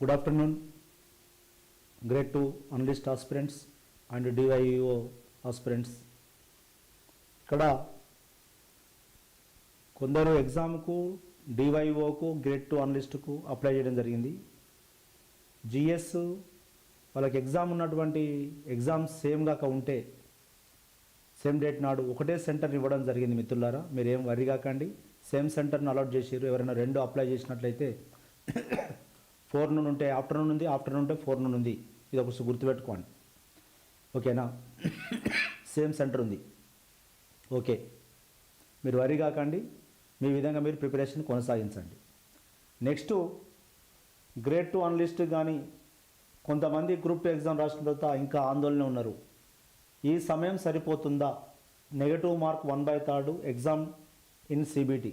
Good afternoon grade two analyst aspirants and DYO aspirants ఇక్కడ కొందరు ఎగ్జామ్కు డివైఓకు గ్రేడ్ టూ అనలిస్ట్కు అప్లై చేయడం జరిగింది. జిఎస్ వాళ్ళకి ఎగ్జామ్ ఉన్నటువంటి ఎగ్జామ్స్ సేమ్ కాక ఉంటే సేమ్ డేట్ నాడు ఒకటే సెంటర్ ఇవ్వడం జరిగింది మిత్రులారా. మీరు ఏం వరి కాకండి. సేమ్ సెంటర్ని అలాట్ చేసారు ఎవరైనా రెండు అప్లై చేసినట్లయితే ఫోర్ నుండి ఉంటే ఆఫ్టర్నూన్ ఉంది ఆఫ్టర్నూన్ ఉంటే ఫోర్ నుండి ఉంది. ఇది ఒకసారి గుర్తుపెట్టుకోండి. ఓకేనా సేమ్ సెంటర్ ఉంది. ఓకే మీరు వరి కాకండి. మీ విధంగా మీరు ప్రిపరేషన్ కొనసాగించండి. నెక్స్ట్ గ్రేడ్ టూ అనలిస్ట్ కానీ కొంతమంది గ్రూప్ ఎగ్జామ్ రాసిన తర్వాత ఇంకా ఆందోళన ఉన్నారు. ఈ సమయం సరిపోతుందా? Negative mark one by third exam in CBT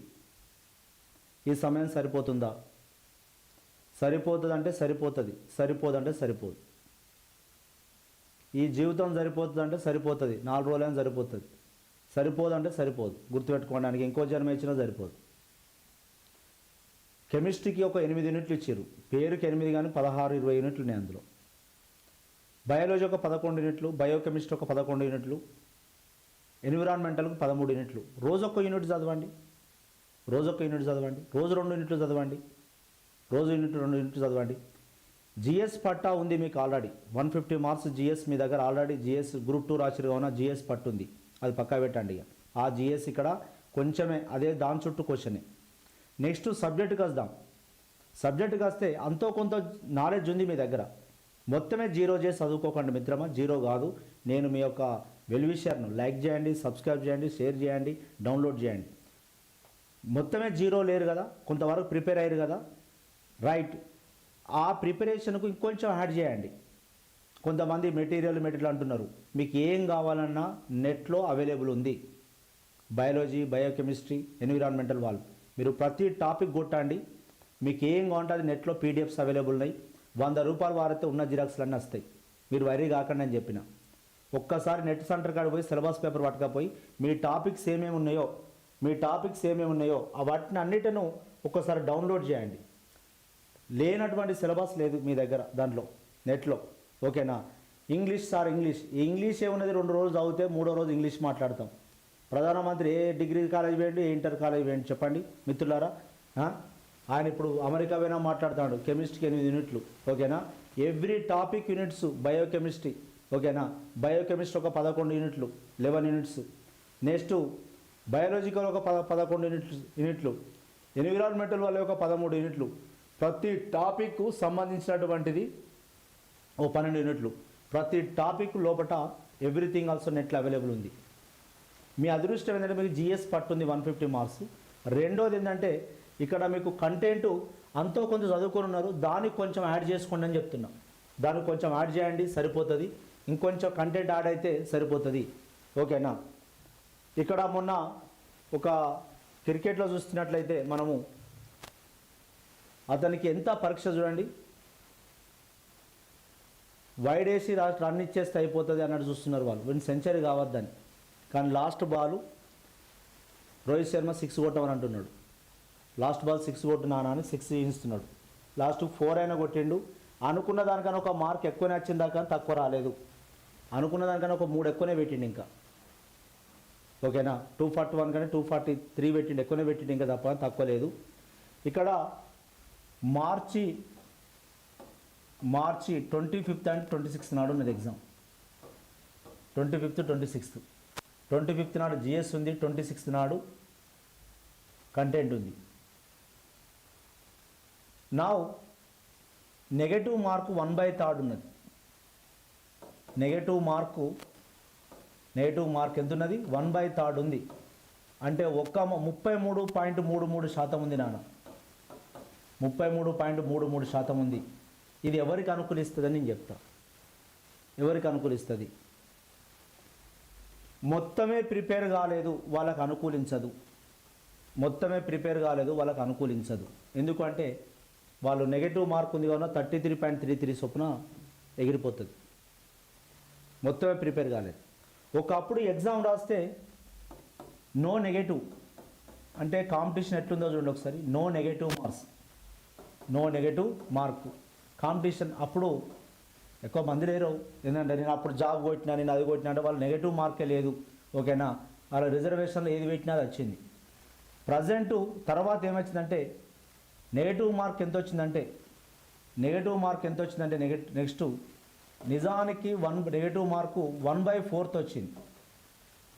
ఈ సమయం సరిపోతుందా? సరిపోతుంది అంటే సరిపోతుంది సరిపోదంటే సరిపోదు. ఈ జీవితం సరిపోతుంది అంటే సరిపోతుంది నాలుగు రోజులైనా సరిపోతుంది. సరిపోదంటే సరిపోదు గుర్తుపెట్టుకోవడానికి ఇంకో జన్మ ఇచ్చినా సరిపోదు. కెమిస్ట్రీకి ఒక ఎనిమిది యూనిట్లు ఇచ్చారు పేరుకి ఎనిమిది కానీ పదహారు ఇరవై యూనిట్లు ఉన్నాయి అందులో. బయాలజీ ఒక పదకొండు యూనిట్లు బయోకెమిస్ట్రీ ఒక పదకొండు యూనిట్లు ఎన్విరాన్మెంటల్కు పదమూడు యూనిట్లు. రోజు ఒక్క యూనిట్ చదవండి రోజు ఒక్క యూనిట్ చదవండి రోజు రెండు యూనిట్లు చదవండి. రోజు యూనిట్ రెండు యూనిట్ చదవండి. జిఎస్ పట్టా ఉంది మీకు already. One fifty marks GS మీ దగ్గర ఆల్రెడీ. జిఎస్ గ్రూప్ టూ రాసిరు కావున జిఎస్ పట్టు ఉంది అది పక్కా పెట్టండి ఇక. ఆ జిఎస్ ఇక్కడ కొంచెమే అదే దాని చుట్టూ క్వశ్చనే నెక్స్ట్ సబ్జెక్టుకి వద్దాం సబ్జెక్టుకి వస్తే. అంతో కొంత నాలెడ్జ్ ఉంది మీ దగ్గర. మొత్తమే జీరో చేసి చదువుకోకండి మిత్రమా. జీరో కాదు. నేను మీ యొక్క వెల్విషర్ను లైక్ చేయండి సబ్స్క్రైబ్ చేయండి షేర్ చేయండి డౌన్లోడ్ చేయండి. మొత్తమే జీరో లేరు కదా. కొంతవరకు ప్రిపేర్ అయ్యారు కదా. రైట్ ఆ ప్రిపరేషన్కు ఇంకొంచెం యాడ్ చేయండి. కొంతమంది మెటీరియల్ మెటీరియల్ అంటున్నారు. మీకు ఏం కావాలన్నా నెట్లో అవైలబుల్ ఉంది. బయాలజీ బయోకెమిస్ట్రీ ఎన్విరాన్మెంటల్ వాళ్ళు. మీరు ప్రతి టాపిక్ కొట్టండి. మీకు ఏం కావాలంటే అది నెట్లో పీడిఎఫ్స్ అవైలబుల్ ఉన్నాయి. వంద రూపాయలు వారైతే ఉన్న జిరాక్స్లు అన్నీ వస్తాయి. మీరు వరీ కాకండి అని చెప్పిన. ఒక్కసారి నెట్ సెంటర్ కాడ పోయి సిలబస్ పేపర్ పట్టకపోయి మీ టాపిక్స్ ఏమేమి ఉన్నాయో మీ టాపిక్స్ ఏమేమి ఉన్నాయో వాటిని అన్నిటిను ఒక్కసారి డౌన్లోడ్ చేయండి. లేనటువంటి సిలబస్ లేదు మీ దగ్గర దాంట్లో నెట్లో. ఓకేనా? English sir English. ఇంగ్లీష్ ఏమున్నది? రెండు రోజులు చదివితే మూడో రోజు ఇంగ్లీష్ మాట్లాడతాం. ప్రధానమంత్రి ఏ డిగ్రీ కాలేజ్ వేయండి ఏ ఇంటర్ కాలేజ్ వేయండి చెప్పండి మిత్రులారా? ఆయన ఇప్పుడు అమెరికా పోయినా మాట్లాడుతున్నాడు కెమిస్ట్రీకి ఎనిమిది యూనిట్లు. ఓకేనా? Every topic units biochemistry. ఓకేనా? బయోకెమిస్ట్రీ ఒక పదకొండు యూనిట్లు లెవెన్ యూనిట్స్. నెక్స్ట్ బయాలజికల్ ఒక పద పదకొండు యూనిట్లు యూనిట్లు. ఎన్విరాన్మెంటల్ వాళ్ళ ఒక పదమూడు యూనిట్లు. ప్రతి టాపిక్ సంబంధించినటువంటిది ఓ పన్నెండు యూనిట్లు. ప్రతి టాపిక్ లోపల ఎవ్రీథింగ్ ఆల్సో నెట్లో అవైలబుల్ ఉంది. మీ అదృష్టం ఏంటంటే మీకు జిఎస్ పట్టుంది వన్ ఫిఫ్టీ మార్క్స్. రెండోది ఏంటంటే ఇక్కడ మీకు కంటెంట్ అంతో కొంత చదువుకొని ఉన్నారు దానికి కొంచెం యాడ్ చేసుకోండి అని చెప్తున్నా. దానికి కొంచెం యాడ్ చేయండి సరిపోతుంది. ఇంకొంచెం కంటెంట్ యాడ్ అయితే సరిపోతుంది. ఓకేనా? ఇక్కడ మొన్న ఒక క్రికెట్లో చూస్తున్నట్లయితే మనము అతనికి ఎంత పరీక్ష చూడండి. వైడ్ వేసి రన్ ఇచ్చేస్తే అయిపోతుంది అన్నట్టు చూస్తున్నారు వాళ్ళు. వీళ్ళు సెంచరీ కావద్దని. కానీ last ball Rohit Sharma six కొట్టమని అంటున్నాడు. లాస్ట్ బాల్ సిక్స్ కొట్టినానా అని సిక్స్ ఇస్తున్నాడు. లాస్ట్ ఫోర్ అయినా కొట్టిండు. అనుకున్న దానికన్నా ఒక మార్క్ ఎక్కువనే వచ్చిందా కానీ తక్కువ రాలేదు. అనుకున్న దానికన్నా ఒక మూడు ఎక్కువనే పెట్టిండు ఇంకా. ఓకేనా? టూ ఫార్టీ వన్ కానీ టూ ఫార్టీ త్రీ పెట్టిండు. ఎక్కువనే పెట్టిండు ఇంకా తప్ప తక్కువ లేదు. ఇక్కడ March March twenty fifth and twenty sixth నాడు ఉన్నది exam. Twenty fifth twenty sixth. Twenty fifth నాడు జిఎస్ ఉంది ట్వంటీ సిక్స్త్ నాడు కంటెంట్ ఉంది. నా negative mark one by third ఉన్నది. నెగటివ్ మార్కు నెగటివ్ మార్క్ ఎంత ఉన్నది వన్ బై థర్డ్ ఉంది. అంటే ఒక్క ముప్పై మూడు పాయింట్ మూడు మూడు శాతం ఉంది నాన్న. ముప్పై మూడు పాయింట్ మూడు మూడు శాతం ఉంది. ఇది ఎవరికి అనుకూలిస్తుందని నేను చెప్తా. ఎవరికి అనుకూలిస్తుంది? మొత్తమే ప్రిపేర్ కాలేదు వాళ్ళకు అనుకూలించదు. మొత్తమే ప్రిపేర్ కాలేదు వాళ్ళకు అనుకూలించదు. ఎందుకంటే వాళ్ళు నెగిటివ్ మార్క్ ఉంది కావున thirty three point three three చొప్పున ఎగిరిపోతుంది. మొత్తమే ప్రిపేర్ కాలేదు. ఒకప్పుడు ఎగ్జామ్ రాస్తే నో నెగటివ్. అంటే కాంపిటీషన్ ఎట్లుందో చూడండి ఒకసారి. No negative marks. No negative mark. Competition అప్పుడు ఎక్కువ మంది లేరు. ఏంటంటే నేను అప్పుడు జాబ్ కొట్టినా నేను అది కొట్టినా అంటే వాళ్ళు నెగిటివ్ మార్కే లేదు. ఓకేనా? వాళ్ళ రిజర్వేషన్లో ఏది పెట్టినా అది వచ్చింది. ప్రజెంట్ తర్వాత ఏమొచ్చిందంటే నెగటివ్ మార్క్ ఎంత వచ్చిందంటే నెగటివ్ మార్క్ ఎంత వచ్చిందంటే నెగటివ్ నెక్స్ట్ నిజానికి one negative mark one by fourth వచ్చింది.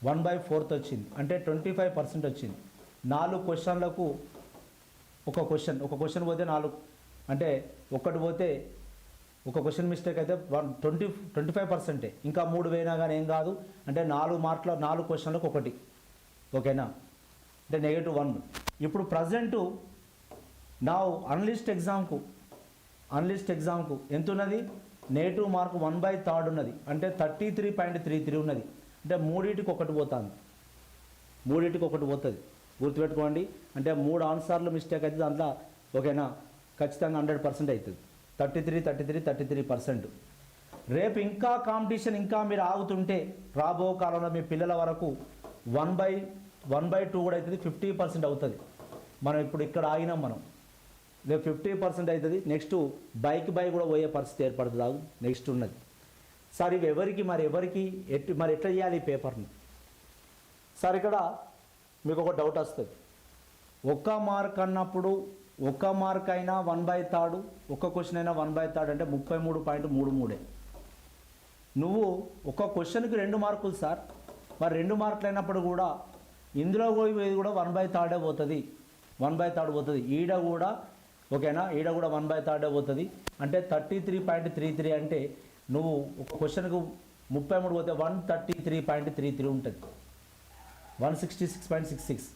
వన్ బై ఫోర్త్ వచ్చింది. అంటే ట్వంటీ ఫైవ్ పర్సెంట్ వచ్చింది. నాలుగు క్వశ్చన్లకు ఒక క్వశ్చన్ ఒక క్వశ్చన్ పోతే నాలుగు అంటే ఒక్కటి పోతే ఒక క్వశ్చన్ మిస్టేక్ అయితే వన్ ట్వంటీ ట్వంటీ ఫైవ్ పర్సెంటే ఇంకా మూడు పోయినా కానీ ఏం కాదు. అంటే నాలుగు మార్కుల నాలుగు క్వశ్చన్లకు ఒకటి. ఓకేనా? అంటే నెగిటివ్ వన్ ఇప్పుడు ప్రజెంటు నా అన్లిస్ట్ ఎగ్జామ్కు అన్లిస్ట్ ఎగ్జామ్కు ఎంత ఉన్నది negative mark one by third ఉన్నది. అంటే thirty three point three three ఉన్నది. అంటే మూడింటికి ఒకటి పోతుంది. మూడింటికి ఒకటి పోతుంది. గుర్తుపెట్టుకోండి. అంటే మూడు ఆన్సర్లు మిస్టేక్ అయితే దాంట్లో ఓకేనా? ఖచ్చితంగా హండ్రెడ్ పర్సెంట్ అవుతుంది. Thirty three thirty three thirty three percent. రేపు ఇంకా కాంపిటీషన్ ఇంకా మీరు ఆగుతుంటే రాబో కాలంలో మీ పిల్లల వరకు one by one by two కూడా అవుతుంది. ఫిఫ్టీ పర్సెంట్ అవుతుంది. మనం ఇప్పుడు ఇక్కడ ఆగినాం మనం. రేపు ఫిఫ్టీ పర్సెంట్ అవుతుంది. నెక్స్ట్ బైక్ బై కూడా పోయే పరిస్థితి ఏర్పడుతుంది. ఆగు. నెక్స్ట్ ఉన్నది. సార్ ఇవి ఎవరికి మరి? ఎవరికి ఎట్టి మరి ఎట్లా చేయాలి ఈ పేపర్ని? సార్ ఇక్కడ మీకు ఒక డౌట్ వస్తుంది. ఒక్క మార్క్ అన్నప్పుడు ఒక్క మార్క్ అయినా వన్ బై థర్డ్ ఒక్క క్వశ్చన్ అయినా వన్ బై థర్డ్ అంటే ముప్పై మూడు పాయింట్ మూడు మూడే. నువ్వు ఒక్క క్వశ్చన్కి రెండు మార్కులు సార్ మరి రెండు మార్కులు అయినప్పుడు కూడా ఇందులో పోయి కూడా వన్ బై థర్డే పోతుంది. వన్ బై థర్డ్ పోతుంది. ఈడ కూడా ఓకేనా? ఈడ కూడా వన్ బై థర్డే పోతుంది. అంటే thirty three point three three అంటే నువ్వు ఒక క్వశ్చన్కు ముప్పై మూడు పోతే one thirty three point three three ఉంటుంది. One sixty six point six six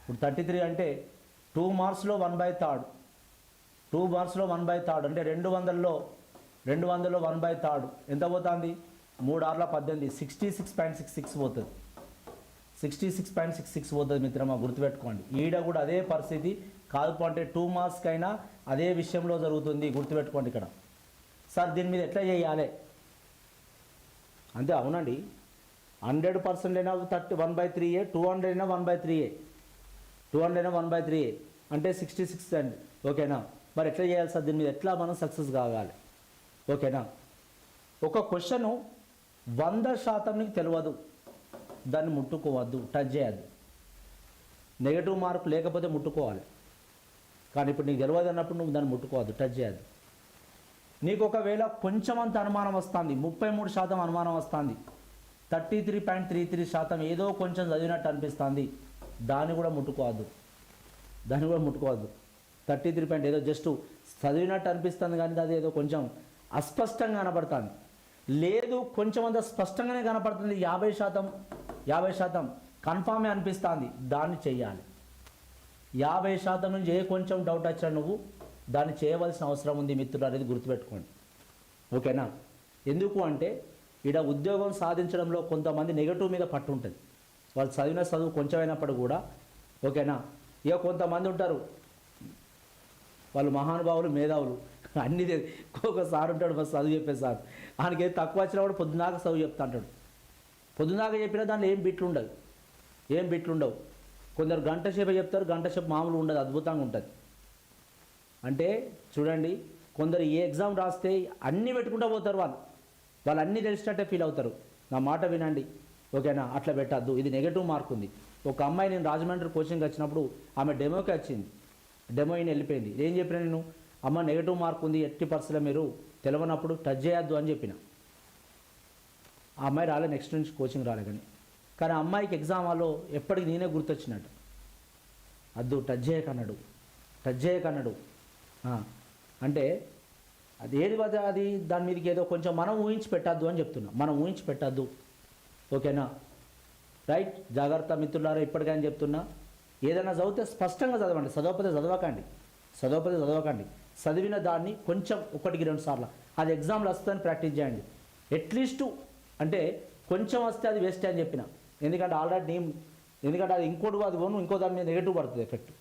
ఇప్పుడు థర్టీ త్రీ అంటే టూ మార్క్స్లో వన్ బై థర్డ్ టూ మార్క్స్లో వన్ బై థర్డ్ అంటే రెండు వందల్లో రెండు వందల్లో వన్ బై థర్డ్ ఎంత పోతుంది? మూడు ఆర్ల పద్దెనిమిది. Sixty six point six six పోతుంది. Sixty six point six six పోతుంది మిత్రమా గుర్తుపెట్టుకోండి. ఈడ కూడా అదే పరిస్థితి. కాదు అంటే టూ మార్క్స్కి అయినా అదే విషయంలో జరుగుతుంది. గుర్తుపెట్టుకోండి ఇక్కడ. సార్ దీని మీద ఎట్లా చేయాలి? అంతే అవునండి. హండ్రెడ్ పర్సెంట్ అయినా thirty one by three A two hundred అయినా one by three A. Two hundred అయినా వన్ బై త్రీ ఏ. అంటే సిక్స్టీ సిక్స్ అండి. ఓకేనా? మరి ఎట్లా చేయాలి సార్? దీని మీద ఎట్లా మనం సక్సెస్ కావాలి ఓకేనా? ఒక క్వశ్చను వంద శాతం నీకు తెలియదు. దాన్ని ముట్టుకోవద్దు టచ్ చేయద్దు. నెగటివ్ మార్క్ లేకపోతే ముట్టుకోవాలి. కానీ ఇప్పుడు నీకు తెలియదు అన్నప్పుడు నువ్వు దాన్ని ముట్టుకోవద్దు టచ్ చేయద్దు. నీకు ఒకవేళ కొంచెం అంత అనుమానం వస్తుంది ముప్పై మూడు శాతం అనుమానం వస్తుంది thirty three point three three శాతం ఏదో కొంచెం చదివినట్టు అనిపిస్తుంది. దాన్ని కూడా ముట్టుకోవద్దు. దాన్ని కూడా ముట్టుకోవద్దు. థర్టీ త్రీ పాయింట్ ఏదో జస్ట్ చదివినట్టు అనిపిస్తుంది కానీ అది ఏదో కొంచెం అస్పష్టంగా కనపడుతుంది. లేదు కొంచెం అంత స్పష్టంగానే కనపడుతుంది. యాభై శాతం యాభై శాతం కన్ఫామే అనిపిస్తుంది. దాన్ని చేయాలి యాభై శాతం నుంచి ఏ కొంచెం డౌట్ వచ్చినా నువ్వు దాన్ని చేయవలసిన అవసరం ఉంది మిత్రులు అనేది గుర్తుపెట్టుకోండి. ఓకేనా? ఎందుకు అంటే ఈడ ఉద్యోగం సాధించడంలో కొంతమంది నెగటివ్ మీద పట్టు ఉంటుంది వాళ్ళు చదివిన చదువు కొంచెం అయినప్పుడు కూడా ఓకేనా? ఇక కొంతమంది ఉంటారు వాళ్ళు మహానుభావులు మేధావులు. అన్ని ఒక సార్ ఉంటాడు బస్ చదువు చెప్పే సార్. ఆయనకి ఏది తక్కువ వచ్చినా కూడా పొద్దునాక చదువు చెప్తా అంటాడు. పొద్దునాక చెప్పినా దాంట్లో ఏం బిట్లు ఉండదు ఏం బిట్లు ఉండవు. కొందరు గంట సేపు చెప్తారు గంట సేపు మామూలు ఉండదు అద్భుతంగా ఉంటుంది. అంటే చూడండి కొందరు ఏ ఎగ్జామ్ రాస్తే అన్నీ పెట్టుకుంటూ పోతారు వాళ్ళు. వాళ్ళు అన్నీ తెలిసినట్టే ఫీల్ అవుతారు. నా మాట వినండి. ఓకేనా? అట్లా పెట్టద్దు. ఇది నెగటివ్ మార్క్ ఉంది. ఒక అమ్మాయి నేను రాజమండ్రి కోచింగ్ వచ్చినప్పుడు ఆమె డెమోకి వచ్చింది. డెమో అయిన వెళ్ళిపోయింది. ఏం చెప్పిన నేను? అమ్మ నెగటివ్ మార్క్ ఉంది ఎట్టి పర్సలో మీరు తెలవనప్పుడు టచ్ చేయొద్దు అని చెప్పిన. ఆ అమ్మాయి రాలే నెక్స్ట్ నుంచి కోచింగ్ రాలే కానీ. కానీ అమ్మాయికి ఎగ్జామ్ వాళ్ళు ఎప్పటికి నేనే గుర్తొచ్చినట్టు. అద్దు టచ్ చేయకన్నాడు. టచ్ చేయకన్నాడు. అంటే అది ఏది పడితే అది దాని మీదకి ఏదో కొంచెం మనం ఊహించి పెట్టద్దు అని చెప్తున్నా. మనం ఊహించి పెట్టద్దు. ఓకేనా? రైట్? జాగ్రత్త మిత్రులారా ఇప్పటికైనా చెప్తున్నా. ఏదైనా చదివితే స్పష్టంగా చదవండి. చదవకపోతే చదవకండి. చదవకపోతే చదవకండి. చదివిన దాన్ని కొంచెం ఒకటికి రెండు సార్లు. అది ఎగ్జామ్లో వస్తుందని ప్రాక్టీస్ చేయండి. అట్లీస్ట్ అంటే కొంచెం వస్తే అది వేస్ట్ అని చెప్పిన. ఎందుకంటే ఆల్రెడీ నేను ఎందుకంటే అది ఇంకోటి అది పోను ఇంకో దాని మీద నెగిటివ్ పడుతుంది ఎఫెక్ట్.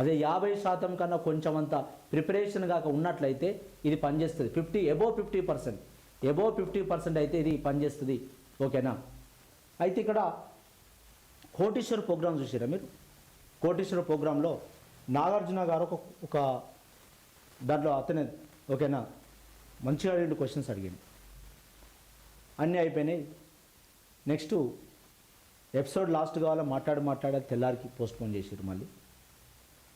అదే యాభై శాతం కన్నా కొంచెం అంత ప్రిపరేషన్ కాక ఉన్నట్లయితే ఇది పనిచేస్తుంది. Fifty above fifty percent. Above fifty percent అయితే ఇది పనిచేస్తుంది. ఓకేనా? అయితే ఇక్కడ కోటేశ్వర ప్రోగ్రామ్ చూసారా మీరు? కోటేశ్వర ప్రోగ్రాంలో నాగార్జున గారు ఒక ఒక దాంట్లో అతనే ఓకేనా? మంచిగా రెండు క్వశ్చన్స్ అడిగింది అన్నీ అయిపోయినాయి. నెక్స్ట్ ఎపిసోడ్ లాస్ట్ కావాలా? మాట్లాడి మాట్లాడి తెల్లారికి పోస్ట్పోన్ చేసారు మళ్ళీ.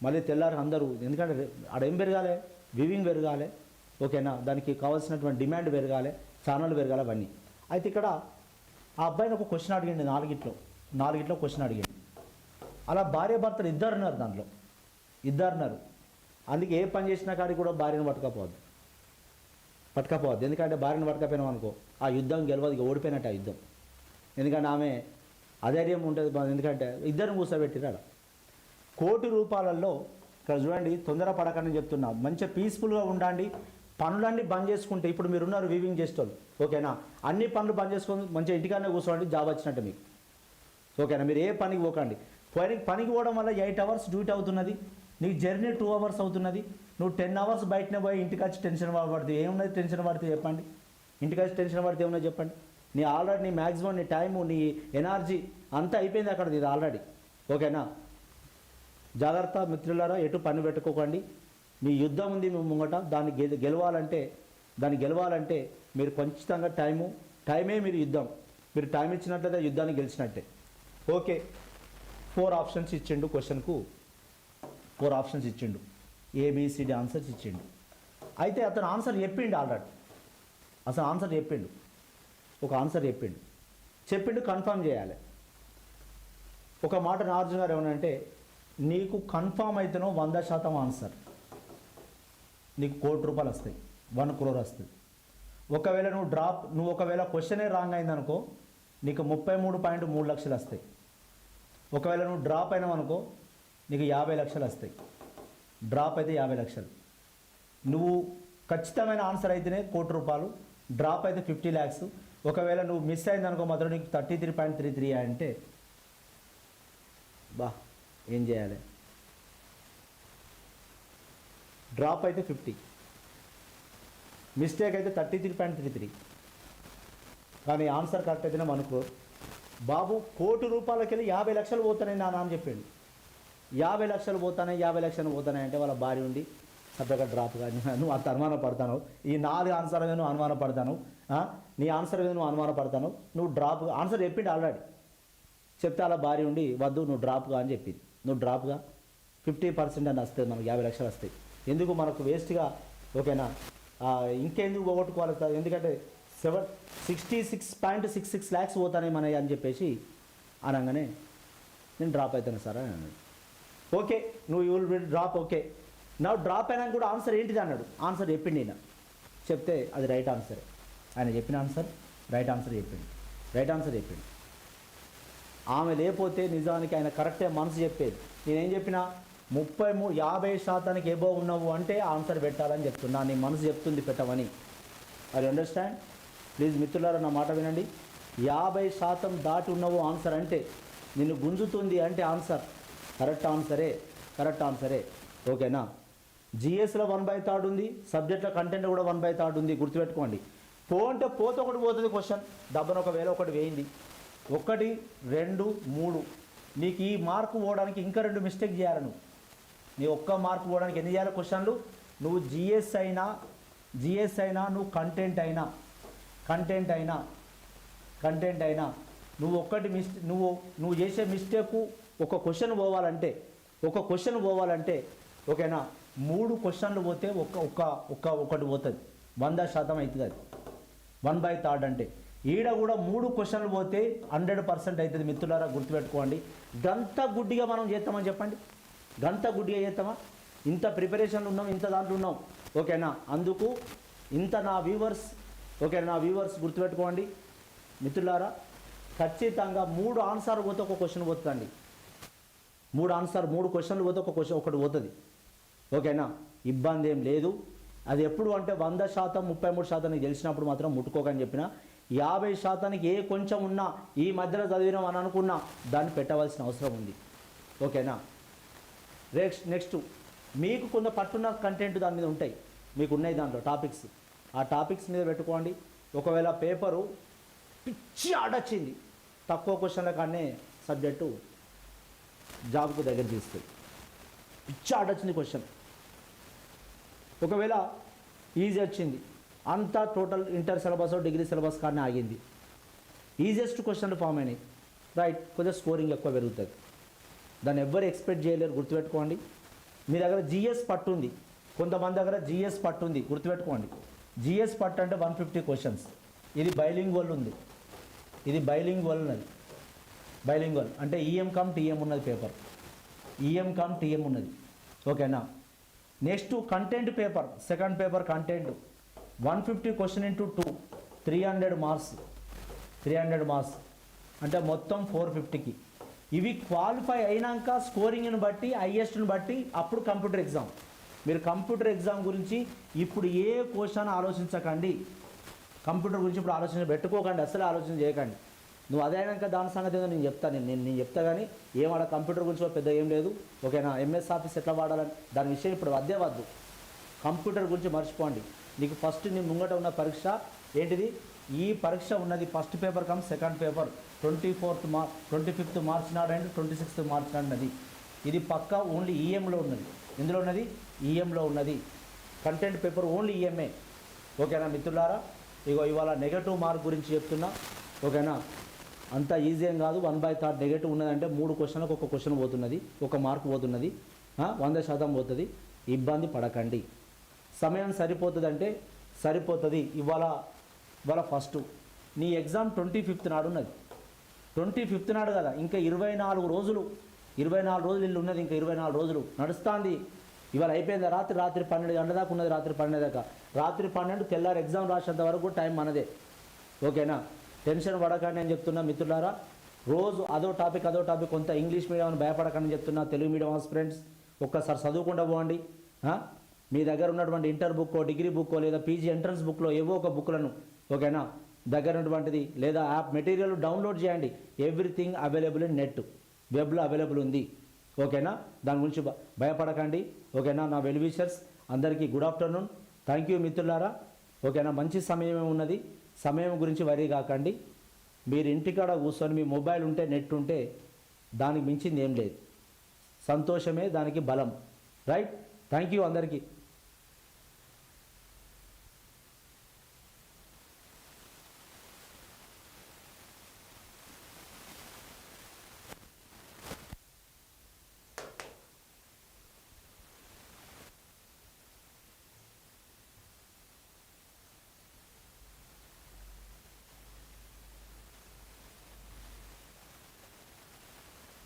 మళ్ళీ తెల్లారి అందరూ ఎందుకంటే ఆడ ఏం పెరగాలి? వివింగ్ పెరగాలి. ఓకేనా? దానికి కావాల్సినటువంటి డిమాండ్ పెరగాలి. ఛానల్ పెరగాలి అవన్నీ. అయితే ఇక్కడ ఆ అబ్బాయిని ఒక క్వశ్చన్ అడిగిండు నాలుగిట్లో. నాలుగిట్లో క్వశ్చన్ అడిగింది అలా భార్య భర్తలు ఇద్దరు ఉన్నారు దాంట్లో. ఇద్దరు ఉన్నారు. అందుకే ఏ పని చేసినా కాడికి కూడా భార్యను పట్టుకపోవద్దు. పట్టుకపోవద్దు. ఎందుకంటే భార్యను పట్టుకపోయినాం అనుకో ఆ యుద్ధం గెలవదు ఓడిపోయినట్టు ఆ యుద్ధం. ఎందుకంటే ఆమె అధైర్యం ఉంటుంది ఎందుకంటే ఇద్దరిని కూర్చోబెట్టిరాడు కోటి రూపాయలలో ఇక్కడ చూడండి తొందర పడకని చెప్తున్నా. మంచిగా పీస్ఫుల్గా ఉండండి. పనులన్నీ బంద్ చేసుకుంటే ఇప్పుడు మీరు ఉన్నారు వీవింగ్ చేసేటోళ్ళు. ఓకేనా? అన్ని పనులు బంద్ చేసుకొని మంచిగా ఇంటికానే కూర్చోండి జాబ్ వచ్చినట్టు మీకు. ఓకేనా? మీరు ఏ పనికి పోకండి. పనికి పనికి పోవడం వల్ల ఎయిట్ అవర్స్ డ్యూటీ అవుతున్నది. నీకు జర్నీ టూ అవర్స్ అవుతున్నది. నువ్వు టెన్ అవర్స్ బయటనే పోయి ఇంటికి వచ్చి టెన్షన్ పడుతుంది ఏమున్నది టెన్షన్ పడితే చెప్పండి. ఇంటికి వచ్చి టెన్షన్ పడితే ఏమున్నది చెప్పండి. నీ ఆల్రెడీ నీ మ్యాక్సిమం నీ టైము నీ ఎనర్జీ అంతా అయిపోయింది అక్కడ ఇది ఆల్రెడీ ఓకేనా? జాగ్రత్త మిత్రులారా ఎటు పని పెట్టుకోకండి. మీ యుద్ధం ఉంది మీ ముంగట దాన్ని గె గెలవాలంటే దాన్ని గెలవాలంటే మీరు ఖచ్చితంగా టైము టైమే మీరు యుద్ధం. మీరు టైం ఇచ్చినట్లయితే యుద్ధాన్ని గెలిచినట్టే. ఓకే. ఫోర్ ఆప్షన్స్ ఇచ్చిండు క్వశ్చన్కు. ఫోర్ ఆప్షన్స్ ఇచ్చిండు. A B C D answers ఇచ్చిండు. అయితే అతను ఆన్సర్ చెప్పిండు ఆల్రెడీ. అసలు ఆన్సర్ చెప్పిండు. ఒక ఆన్సర్ చెప్పిండు. చెప్పిండు కన్ఫర్మ్ చేయాలి. ఒక మాట నాగార్జున గారు ఏమనంటే నీకు కన్ఫామ్ అయితేనో వంద శాతం ఆన్సర్ నీకు కోటి రూపాయలు వస్తాయి. వన్ క్రోర్ వస్తుంది ఒకవేళ నువ్వు డ్రాప్ నువ్వు ఒకవేళ క్వశ్చనే రాంగ్ అయిందనుకో నీకు ముప్పై మూడు పాయింట్ మూడు లక్షలు వస్తాయి. ఒకవేళ నువ్వు డ్రాప్ అయినావనుకో నీకు యాభై లక్షలు వస్తాయి. డ్రాప్ అయితే యాభై లక్షలు. నువ్వు ఖచ్చితమైన ఆన్సర్ అయితేనే కోటి రూపాయలు. డ్రాప్ అయితే ఫిఫ్టీ ల్యాక్స్ ఒకవేళ నువ్వు మిస్ అయిందనుకో మాత్రం నీకు thirty three point three three అంటే బా ఏం చేయాలి? డ్రాప్ అయితే ఫిఫ్టీ మిస్టేక్ అయితే thirty three point three three కానీ ఆన్సర్ కరెక్ట్ అయితేనే అనుకో బాబు కోటి రూపాయలకి వెళ్ళి యాభై లక్షలు పోతానని నా నాన్న చెప్పిండు. యాభై లక్షలు పోతానే యాభై లక్షలు పోతానే అంటే వాళ్ళ భార్య ఉండి పెద్దగా డ్రాప్ కానీ నువ్వు అంత అనుమాన పడతాను ఈ నాలుగు ఆన్సర్ మీద నువ్వు అనుమాన పడతాను నీ ఆన్సర్ మీద నువ్వు అనుమాన పడతాను నువ్వు డ్రాప్ ఆన్సర్ చెప్పిండు ఆల్రెడీ చెప్తే అలా భార్య ఉండి వద్దు నువ్వు డ్రాప్గా అని చెప్పింది. నువ్వు డ్రాప్గా ఫిఫ్టీ పర్సెంట్ అని వస్తుంది మనకు యాభై లక్షలు వస్తాయి. ఎందుకు? మనకు వేస్ట్గా ఓకేనా? ఇంకెందుకు పోగొట్టుకోవాలి సార్? ఎందుకంటే seven sixty six point six six lakhs పోతానే మన అని చెప్పేసి అనగానే నేను డ్రాప్ అవుతాను సార్ అని అన్నాడు. ఓకే నువ్వు యూ విల్ డ్రాప్ ఓకే. నా డ్రాప్ అయినా కూడా ఆన్సర్ ఏంటిది అన్నాడు. ఆన్సర్ చెప్పిండి ఈయన. చెప్తే అది రైట్ ఆన్సర్ ఆయన చెప్పిన ఆన్సర్ రైట్ ఆన్సర్ చెప్పిండి. రైట్ ఆన్సర్ చెప్పిండు. ఆమె లేకపోతే నిజానికి ఆయన కరెక్టే మనసు చెప్పేది. నేనేం చెప్పినా ముప్పై మూ యాభై శాతానికి ఏబో ఉన్నావు అంటే ఆన్సర్ పెట్టాలని చెప్తున్నా. నీ మనసు చెప్తుంది పెట్టమని. అది అండర్స్టాండ్? ప్లీజ్ మిత్రులారా నా మాట వినండి. యాభై శాతం దాటి ఉన్నావు ఆన్సర్ అంటే నిన్ను గుంజుతుంది అంటే ఆన్సర్. కరెక్ట్ ఆన్సరే కరెక్ట్ ఆన్సరే. ఓకేనా? జిఎస్లో వన్ బై థర్డ్ ఉంది సబ్జెక్ట్లో కంటెంట్ కూడా వన్ బై థర్డ్ ఉంది గుర్తుపెట్టుకోండి. పో అంటే పోతే ఒకటి పోతుంది క్వశ్చన్ డబ్బును ఒకవేళ ఒకటి వేయింది. ఒకటి రెండు మూడు. నీకు ఈ మార్కు పోవడానికి ఇంకా రెండు మిస్టేక్ చేయాలి నువ్వు. నీ ఒక్క మార్కు పోవడానికి ఎన్ని చేయాలి క్వశ్చన్లు? నువ్వు జిఎస్ అయినా జిఎస్ అయినా నువ్వు కంటెంట్ అయినా. కంటెంట్ అయినా. కంటెంట్ అయినా. నువ్వు ఒక్కటి మిస్ నువ్వు నువ్వు చేసే మిస్టేక్ ఒక క్వశ్చన్ పోవాలంటే ఒక క్వశ్చన్ పోవాలంటే ఓకేనా? మూడు క్వశ్చన్లు పోతే ఒక్క ఒక్క ఒక్క ఒకటి పోతుంది. వంద శాతం అవుతుంది అది. వన్ బై థర్డ్ అంటే. ఈడ కూడా మూడు క్వశ్చన్లు పోతే హండ్రెడ్ పర్సెంట్ అవుతుంది మిత్రులారా గుర్తుపెట్టుకోండి. గంత గుడ్డిగా మనం చేస్తామని చెప్పండి. గంత గుడ్డిగా చేస్తామా? ఇంత ప్రిపరేషన్లు ఉన్నాం ఇంత దాంట్లో ఉన్నాం. ఓకేనా? అందుకు ఇంత నా వ్యూవర్స్ ఓకేనా నా వ్యూవర్స్ గుర్తుపెట్టుకోండి. మిత్రులారా ఖచ్చితంగా మూడు ఆన్సర్ పోతే ఒక క్వశ్చన్ పోతుందండి. మూడు ఆన్సర్ మూడు క్వశ్చన్లు పోతే ఒక క్వశ్చన్ ఒకటి పోతుంది. ఓకేనా? ఇబ్బంది ఏం లేదు. అది ఎప్పుడు అంటే వంద శాతం ముప్పై మూడు శాతం నీకు తెలిసినప్పుడు మాత్రం ముట్టుకోకని చెప్పిన యాభై శాతానికి ఏ కొంచెం ఉన్నా ఈ మధ్యలో చదివినాం అని అనుకున్నా దాన్ని పెట్టవలసిన అవసరం ఉంది. ఓకేనా? Next next. మీకు కొంత పట్టున్న కంటెంట్ దాని మీద ఉంటాయి. మీకు ఉన్నాయి దాంట్లో టాపిక్స్. ఆ టాపిక్స్ మీద పెట్టుకోండి. ఒకవేళ పేపరు పిచ్చి ఆడొచ్చింది. తక్కువ క్వశ్చన్ల కానీ సబ్జెక్టు జాబ్కు దగ్గర తీస్తుంది పిచ్చి ఆడొచ్చింది క్వశ్చన్. ఒకవేళ ఈజీ వచ్చింది. అంతా total inter syllabus degree syllabus కానీ ఆగింది. ఈజియెస్ట్ క్వశ్చన్లు ఫామ్ అయినాయి. రైట్ కొంచెం స్కోరింగ్ ఎక్కువ పెరుగుతుంది. దాన్ని ఎవ్వరు ఎక్స్పెక్ట్ చేయలేరు గుర్తుపెట్టుకోండి. మీ దగ్గర జిఎస్ పట్టు ఉంది. కొంతమంది దగ్గర జిఎస్ పట్టు ఉంది గుర్తుపెట్టుకోండి. జిఎస్ పట్టు అంటే వన్ ఫిఫ్టీ క్వశ్చన్స్ ఇది బైలింగ్ వల్ ఉంది. ఇది బైలింగ్ వల్ ఉన్నది బైలింగ్ వల్ అంటే ఈఎం కామ్ టీఎం ఉన్నది పేపర్ ఈఎం కామ్ టీఎం ఉన్నది. ఓకేనా next content paper second paper content one fifty question into two three hundred marks three hundred marks అంటే మొత్తం ఫోర్ ఫిఫ్టీకి ఇవి క్వాలిఫై అయినాక స్కోరింగ్ని బట్టి హైయెస్ట్ని బట్టి అప్పుడు కంప్యూటర్ ఎగ్జామ్ మీరు కంప్యూటర్ ఎగ్జామ్ గురించి ఇప్పుడు ఏ క్వశ్చన్ ఆలోచించకండి. కంప్యూటర్ గురించి ఇప్పుడు ఆలోచన పెట్టుకోకండి అసలు ఆలోచన చేయకండి. నువ్వు అదే అయినాక దాని సంగతి ఏదో నేను చెప్తాను నేను నేను నేను చెప్తా కానీ ఏం ఆడ కంప్యూటర్ గురించి పెద్ద ఏం లేదు. ఓకేనా? ఎంఎస్ ఆఫీస్ ఎట్లా వాడాలని? దాని విషయం ఇప్పుడు అదే వద్దు. కంప్యూటర్ గురించి మర్చిపోండి. నీకు ఫస్ట్ నీ ముంగట ఉన్న పరీక్ష ఏంటిది? ఈ పరీక్ష ఉన్నది first paper cum second paper twenty fourth March twenty fifth March నాడు అండ్ ట్వంటీ సిక్స్త్ మార్చ్ నాడున్నది ఇది పక్కా ఓన్లీ ఈఎంలో ఉన్నది. ఎందులో ఉన్నది? ఈఎంలో ఉన్నది. కంటెంట్ పేపర్ ఓన్లీ ఈఎంఏ ఓకేనా మిత్రులారా? ఇగో ఇవాళ నెగటివ్ మార్క్ గురించి చెప్తున్నా. ఓకేనా? అంత ఈజీ ఏం కాదు. వన్ బై థర్డ్ నెగటివ్ ఉన్నదంటే మూడు క్వశ్చన్లకు ఒక క్వశ్చన్ పోతున్నది. ఒక మార్క్ పోతున్నది. వంద శాతం పోతుంది ఇబ్బంది పడకండి. సమయం సరిపోతుందంటే సరిపోతుంది. ఇవాళ ఇవాళ ఫస్ట్ నీ ఎగ్జామ్ ట్వంటీ ఫిఫ్త్ నాడు ఉన్నది. ట్వంటీ ఫిఫ్త్ నాడు కదా ఇంకా ఇరవై నాలుగు రోజులు ఇరవై నాలుగు రోజులు ఇల్లు ఉన్నది ఇంకా ఇరవై నాలుగు రోజులు. నడుస్తుంది. ఇవాళ అయిపోయిందా? రాత్రి రాత్రి పన్నెండు గంటల దాకా ఉన్నది రాత్రి పన్నెండు దాకా. రాత్రి పన్నెండు తెల్లారి ఎగ్జామ్ రాసేంత వరకు టైం మనదే. ఓకేనా? టెన్షన్ పడకండి అని చెప్తున్నా మిత్రులారా. రోజు అదో టాపిక్ అదో టాపిక్ కొంత ఇంగ్లీష్ మీడియం అని భయపడకండి చెప్తున్నా తెలుగు మీడియం ఫ్రెండ్స్ ఒక్కసారి చదువుకుంటూ పోండి. మీ దగ్గర ఉన్నటువంటి ఇంటర్ బుక్కో డిగ్రీ బుక్కో లేదా పీజీ ఎంట్రన్స్ బుక్లో ఏవో ఒక బుక్లను ఓకేనా? దగ్గర ఉన్నటువంటిది లేదా యాప్ మెటీరియల్ డౌన్లోడ్ చేయండి. Everything available in net. వెబ్లో అవైలబుల్ ఉంది. ఓకేనా? దాని గురించి భ- భయపడకండి. ఓకేనా? నా వెల్ విషర్స్. అందరికీ గుడ్ ఆఫ్టర్నూన్. థ్యాంక్ యూ మిత్రులారా. ఓకేనా? మంచి సమయమే ఉన్నది. సమయం గురించి వరీ కాకండి. మీరు ఇంటికాడ కూర్చొని మీ మొబైల్ ఉంటే నెట్ ఉంటే దానికి మించింది ఏం లేదు. సంతోషమే దానికి బలం. రైట్? థ్యాంక్ యూ అందరికీ.